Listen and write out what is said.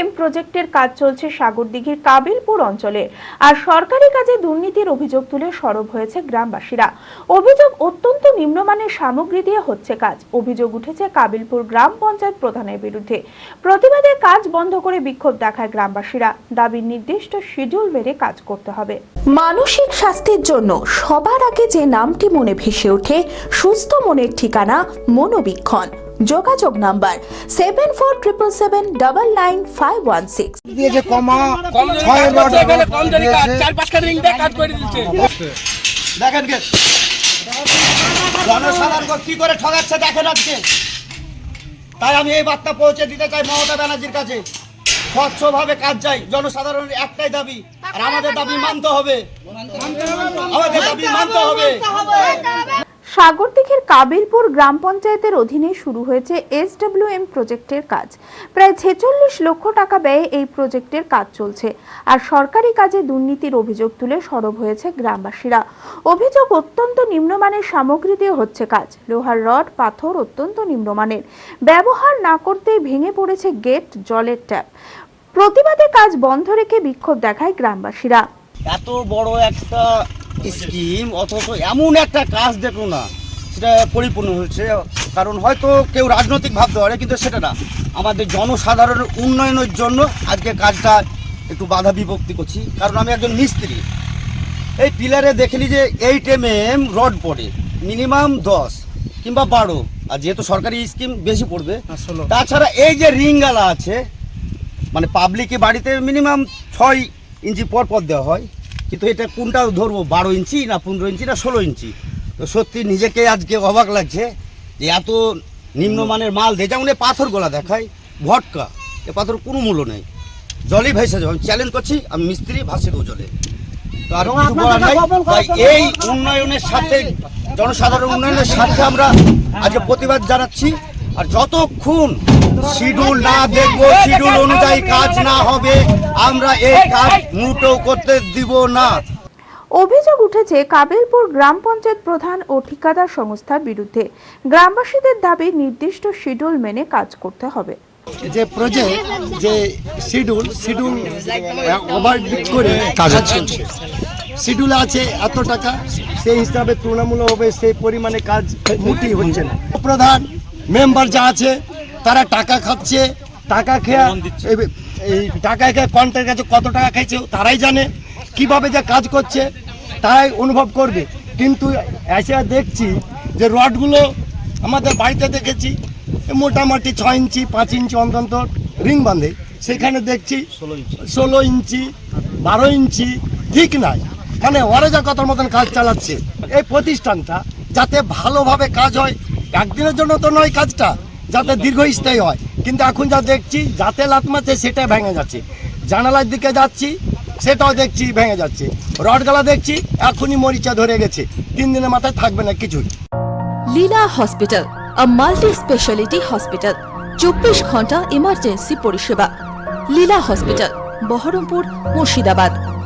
M প্রজেক্টের কাজ চলছে সাগরদিঘির কাবিলপুর অঞ্চলে। আর সরকারি কাজে দুর্নীতির অভিযোগ তুলে সরব হয়েছে গ্রামবাসীরা। অভিযোগ অত্যন্ত নিম্নমানের সামগ্রী দিয়ে হচ্ছে কাজ। অভিযোগ উঠেছে কাবিলপুর গ্রাম পঞ্চায়েত প্রধানের বিরুদ্ধে। প্রতিবাদে কাজ বন্ধ করে বিক্ষোভ দেখায় গ্রামবাসীরা। দাবির নির্দিষ্ট শিডিউল মেরে কাজ করতে হবে। মানসিক স্বাস্থ্যের জন্য সবার আগে যে নামটি মনে ভেসে ওঠে, সুস্থ মনের ঠিকানা মনোবীক্ষণ। যোগাযোগ number seven four triple seven double nine five one six দিয়েছে কমা কম। চার পাঁচটা দিয়ে কাজ করে দিচ্ছে। দেখেন গে। জনসাধারণ কি করে ঠগাচ্ছে দেখেন আজকে। তাই আমি এই বার্তা পৌঁছে দিতে চাই মমতা ব্যানার্জির কাছে। স্বচ্ছভাবে কাজ চাই জনসাধারণের একটাই দাবি। আর আমাদের দাবি মানতে হবে। আমাদের দাবি মানতে হবে। সাগরদিঘির কাবিলপুর গ্রাম পঞ্চায়েতের অধীনে শুরু হয়েছে এসডব্লিউএম প্রজেক্টের কাজ। প্রায় ছেচল্লিশ লক্ষ টাকা ব্যয়ে এই প্রজেক্টের কাজ চলছে আর সরকারি কাজে দুর্নীতির অভিযোগ তুলে সরব হয়েছে গ্রামবাসীরা। অভিযোগ অত্যন্ত নিম্নমানের সামগ্রী দিয়ে হচ্ছে কাজ। লোহার রড, পাথর অত্যন্ত নিম্নমানের। ব্যবহার না করতেই ভেঙে পড়েছে গেট, জলের ট্যাপ। প্রতিবাদে কাজ বন্ধ রেখে বিক্ষোভ দেখায় গ্রামবাসীরা। এত বড় একটা স্কিম অথচ এমন একটা কাজ দেখো না সেটা পরিপূর্ণ হয়েছে। কারণ হয়তো কেউ রাজনৈতিক ভাবতে পারে কিন্তু সেটা না। আমাদের জনসাধারণের উন্নয়নের জন্য আজকে কাজটা একটু বাধা বিভক্তি করছি। কারণ আমি একজন মিস্ত্রি। এই পিলারে দেখলি যে এইট এম এম রড পড়ে মিনিমাম দশ কিংবা বারো। আর যেহেতু সরকারি স্কিম বেশি পড়বে তাছাড়া এই যে রিংগালা আছে মানে পাবলিকে বাড়িতে মিনিমাম ছয় ইঞ্চি পর পর দেওয়া হয়। কিন্তু এটা কোনটা ধরবো বারো ইঞ্চি না পনেরো ইঞ্চি না ষোলো ইঞ্চি? তো সত্যি নিজেকে আজকে অবাক লাগছে যে এত নিম্নমানের মাল দেয় যেমন পাথর গোলা দেখায় ভটকা এ পাথর কোনো মূল্য নেই। জলই ভেসে যাবে আমি চ্যালেঞ্জ করছি আমি মিস্ত্রি ভাসে দেবো জলে। আর কিছু বলার নাই। তাই এই উন্নয়নের সাথে জনসাধারণ উন্নয়নের সাথে আমরা আজকে প্রতিবাদ জানাচ্ছি। আর যতক্ষণ শিডিউল না দেখব শিডিউল অনুযায়ী কাজ না হবে আমরা এই কাজ মুটেও করতে দিব না। অভিযোগ উঠেছে কাবিলপুর গ্রাম পঞ্চায়েত প্রধান ও ঠিকাদার সংস্থার বিরুদ্ধে। গ্রামবাসীদের দাবি নির্দিষ্ট শিডিউল মেনে কাজ করতে হবে। যে প্রজেক্ট যে শিডিউল শিডিউল ওভারডিক করে কাজ চলছে। শিডিউল আছে এত টাকা সেই হিসাবে তুলনামূলকভাবে সেই পরিমাণে কাজ মোটেই হচ্ছে না। প্রধান মেম্বার যা আছে তারা টাকা খাচ্ছে টাকা খেয়ে এই- টাকা খেয়ে কন্ট্রাক্ট কাছে কত টাকা খাইছে তারাই জানে কীভাবে যে কাজ করছে তারাই অনুভব করবে। কিন্তু এসে দেখছি যে রডগুলো আমাদের বাড়িতে দেখেছি মোটামুটি ছয় ইঞ্চি পাঁচ ইঞ্চি অন্তত রিং বাঁধে। সেখানে দেখছি ষোলো ইঞ্চি। বারো ইঞ্চি ঠিক নাই। মানে অরেজা কথার মতন কাজ চালাচ্ছে। এই প্রতিষ্ঠানটা যাতে ভালোভাবে কাজ হয় একদিনের জন্য তো নয় কাজটা। যাতে দীর্ঘস্থায়ী হয়। কিন্তু এখন যা দেখছি, যাতে লাত মারছে সেটা ভেঙে যাচ্ছে। জানালার দিকে যাচ্ছি, সেটাও দেখছি ভেঙে যাচ্ছে। রডগালা দেখছি, এখনই মরিচা ধরে গেছে। তিন দিনের মাথায় থাকবে না কিছুই। Leela hospital, a multi speciality hospital. চব্বিশ ঘণ্টা ইমার্জেন্সি পরিষেবা। লীলা হসপিটাল, বহরমপুর, মুর্শিদাবাদ।